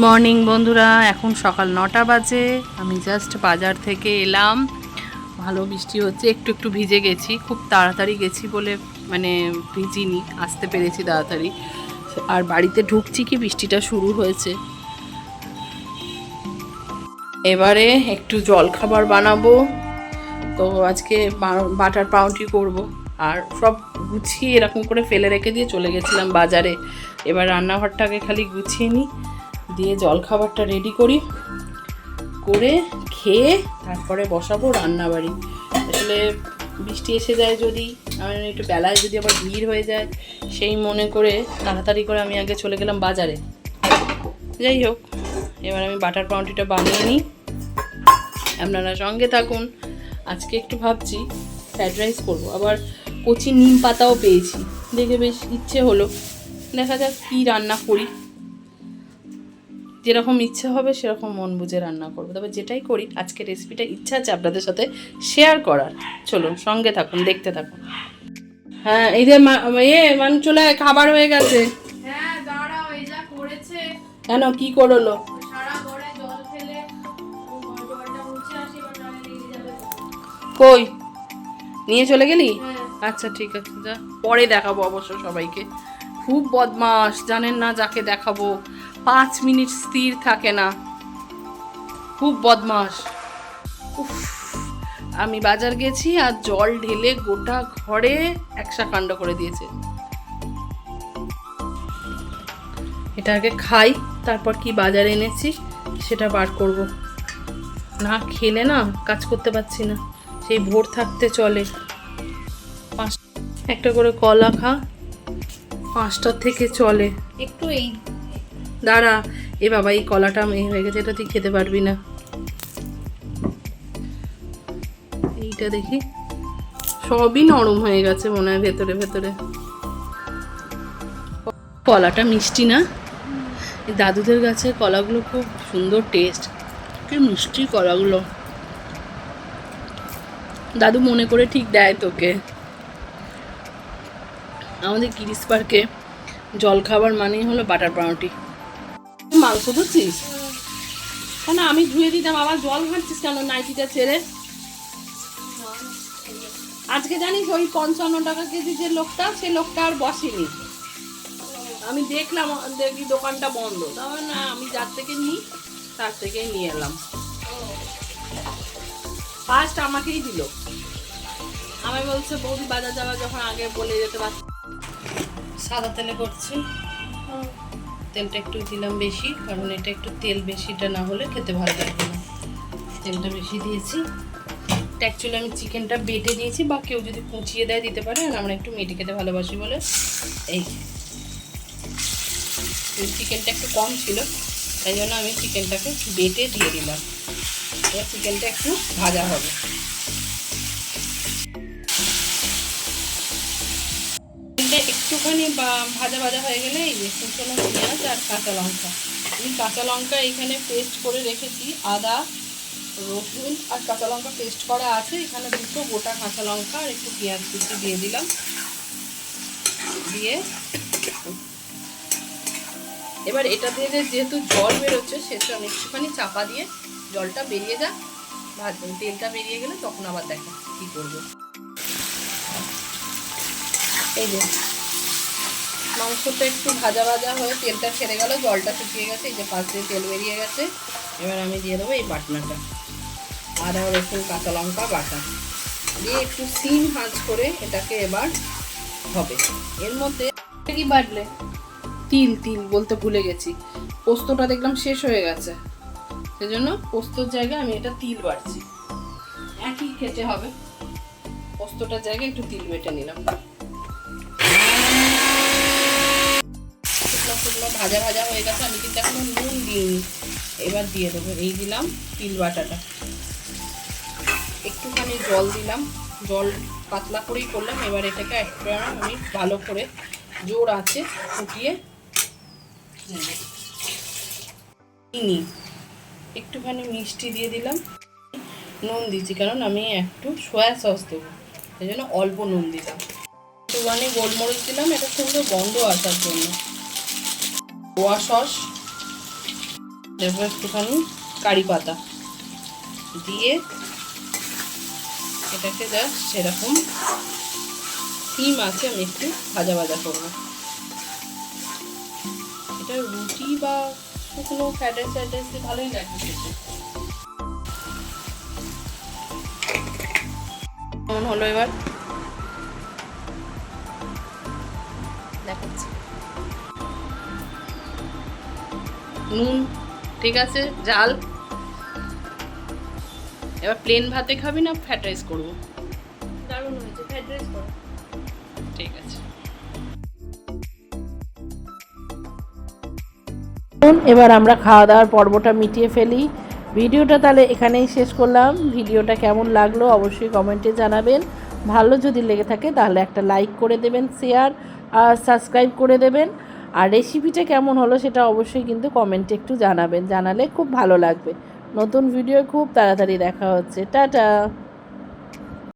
Morning বন্ধুরা, এখন সকাল নটা বাজে। আমি জাস্ট বাজার থেকে এলাম। ভালো বৃষ্টি হচ্ছে, একটু একটু ভিজে গেছি। খুব তাড়াতাড়ি গেছি বলে মানে ভিজিনি, আসতে পেরেছি তাড়াতাড়ি। আর বাড়িতে ঢুকছি কি বৃষ্টিটা শুরু হয়েছে। এবারে একটু জল খাবার বানাবো। তো আজকে বাটার পাউটি করব। আর সব গুছিয়ে এরকম করে ফেলে রেখে দিয়ে চলে গেছিলাম বাজারে। এবার রান্নাঘরটাকে খালি গুছিয়ে নিই দিয়ে জলখাবারটা রেডি করি, করে খেয়ে তারপরে বসাবো রান্নাবাড়ি। আসলে বৃষ্টি এসে যায় যদি, আমার একটু বেলায় যদি আবার ভিড় হয়ে যায়, সেই মনে করে তাড়াতাড়ি করে আমি আগে চলে গেলাম বাজারে। যাই হোক, এবার আমি বাটার পাউন্টিটা বানিয়ে নিই। আপনারা সঙ্গে থাকুন, আজকে একটু ভাবছি ফ্রাইড রাইস করব। আবার কচি নিম পাতাও পেয়েছি, দেখে বেশ ইচ্ছে হলো। দেখা যাক কী রান্না করি। যেরকম ইচ্ছে হবে সেরকম মন বুঝে রান্না করব। তবে যেটাই করি আজকে রেসিপিটা ইচ্ছা আছে আপনাদের সাথে শেয়ার করার। চলুন সঙ্গে থাকুন দেখতে থাকুন। হ্যাঁ এই যে মা- ইয়ে মানে চলে খাবার হয়ে গেছে। হ্যাঁ কেন কি করল? কই? নিয়ে চলে গেলি? হ্যাঁ। আচ্ছা ঠিক আছে যা। পরে দেখাবো অবশ্য সবাইকে। খুব বদমাস জানেন না যাকে দেখাবো। পাঁচ মিনিট স্থির থাকে না। খুব বদমাস আমি বাজার গেছি আর জল ঢেলে গোটা ঘরে একসা কাণ্ড করে দিয়েছে। এটা আগে খাই, তারপর কি বাজারে এনেছি, সেটা বার করব। না খেলে না কাজ করতে পারছি না, সেই ভোর থাকতে চলে। পাঁচ একটা করে কলা খা পাঁচটার থেকে চলে। একটু এই দাঁড়া, এ বাবা, এই কলাটা মেয়ে হয়ে গেছে, এটা তুই খেতে পারবি না। এইটা দেখি। সবই নরম হয়ে গেছে মনে হয় ভেতরে ভেতরে। কলাটা মিষ্টি না? দাদুদের গাছে কলাগুলো খুব সুন্দর টেস্ট কি মিষ্টি কলাগুলো। দাদু মনে করে ঠিক দেয় তোকে। আমাদের গিরিশ পার্কে জলখাবার মানেই হলো বাটার পাউরুটি। মাংস ধুচ্ছিস কেন আমি ধুয়ে দিতাম আবার জল ঘাটছিস কেন নাইটিটা ছেড়ে? আজকে জানিস ওই পঞ্চান্ন টাকা কেজি যে লোকটা সে লোকটা আর বসেনি। আমি দেখলাম দেখি দোকানটা বন্ধ। তারপর না আমি যার থেকে নিই তার থেকেই নিয়ে এলাম। ফার্স্ট আমাকেই দিল। আমায় বলছে বৌদি বাজার যাওয়া যখন আগে বলে যেতে পারছি সাদা তেলে করছি। তেলটা একটু দিলাম বেশি, কারণ এটা একটু তেল বেশিটা না হলে খেতে ভালো লাগবে না। তেলটা বেশি দিয়েছি। এটা অ্যাকচুয়ালি আমি চিকেনটা বেটে দিয়েছি, বা কেউ যদি কুচিয়ে দেয় দিতে পারে, আর আমরা একটু মেটে খেতে ভালোবাসি বলে। এই চিকেনটা একটু কম ছিল, তাই জন্য আমি চিকেনটাকে বেটে দিয়ে দিলাম। এবার চিকেনটা একটু ভাজা হবে। একটুখানি ভাজা ভাজা হয়ে গেলে এই যে কুচনো পেঁয়াজ আর কাঁচা লঙ্কা। আমি কাঁচা লঙ্কা এখানে পেস্ট করে রেখেছি, আদা, রসুন আর কাঁচা লঙ্কা পেস্ট করা আছে। এখানে দুটো গোটা কাঁচা লঙ্কা আর একটু পেঁয়াজ কুচি দিয়ে দিলাম। দিয়ে এবার এটা দিয়ে যেহেতু জল বেরোচ্ছে সেটা আমি একটুখানি চাপা দিয়ে জলটা বেরিয়ে যাক। তেলটা বেরিয়ে গেলে তখন আবার দেখা কী করব। এই যে মাংসটা একটু ভাজা ভাজা হয়ে তেলটা ছেড়ে গেল, জলটা শুকিয়ে গেছে, এই যে পাশ দিয়ে তেল বেরিয়ে গেছে। এবার আমি দিয়ে দেবো এই বাটনাটা। আদা, রসুন, কাঁচা লঙ্কা, বাটা। দিয়ে একটু সিম হাঁচ করে এটাকে এবার হবে। এর মধ্যে কি বাটলে? তিল তিল বলতে ভুলে গেছি। পোস্তটা দেখলাম শেষ হয়ে গেছে। সেজন্য পোস্তর জায়গায় আমি এটা তিল বাড়ছি একই খেতে হবে। পোস্তটার জায়গায় একটু তিল বেটে নিলাম। শুকনো শুকনো ভাজা ভাজা হয়ে গেছে, আমি কিন্তু এখনও নুন দিইনি। এবার দিয়ে দেবো, এই দিলাম তিল বাটাটা। একটুখানি জল দিলাম, জল পাতলা করেই করলাম, এবার এটাকে একটা আমি ভালো করে জোর আছে ফুটিয়ে চিনি একটুখানি মিষ্টি দিয়ে দিলাম, নুন দিচ্ছি, কারণ আমি একটু সয়া সস দেবো, সেই জন্য অল্প নুন দিলাম। একটুখানি গোলমরিচ দিলাম, এটা সুন্দর গন্ধ আসার জন্য। সোয়া সস, দেবো একটুখানি কারি পাতা দিয়ে এটাকে জাস্ট সেরকম সিম আছে, আমি একটু ভাজা ভাজা করব। এটা রুটি বা শুকনো ফ্রাইড রাইস ফ্রাইড রাইস ভালোই লাগে কেমন হলো এবার? দেখাচ্ছি। নুন ঠিক আছে? জাল। এবার প্লেন ভাতে খাবি না ফ্রাইড রাইস করব? দারুণ হয়েছে ফ্রাইড রাইস করো। ঠিক আছে। এবার আমরা খাওয়া দাওয়ার পর্বটা মিটিয়ে ফেলি। ভিডিওটা তাহলে এখানেই শেষ করলাম। ভিডিওটা কেমন লাগল অবশ্যই কমেন্টে জানাবেন। ভালো যদি লেগে থাকে তাহলে একটা লাইক করে দেবেন শেয়ার আর সাবস্ক্রাইব করে দেবেন। আর রেসিপিটা কেমন হলো সেটা অবশ্যই কিন্তু কমেন্টে একটু জানাবেন, জানালে খুব ভালো লাগবে। নতুন ভিডিও খুব তাড়াতাড়ি দেখা হচ্ছে। টাটা!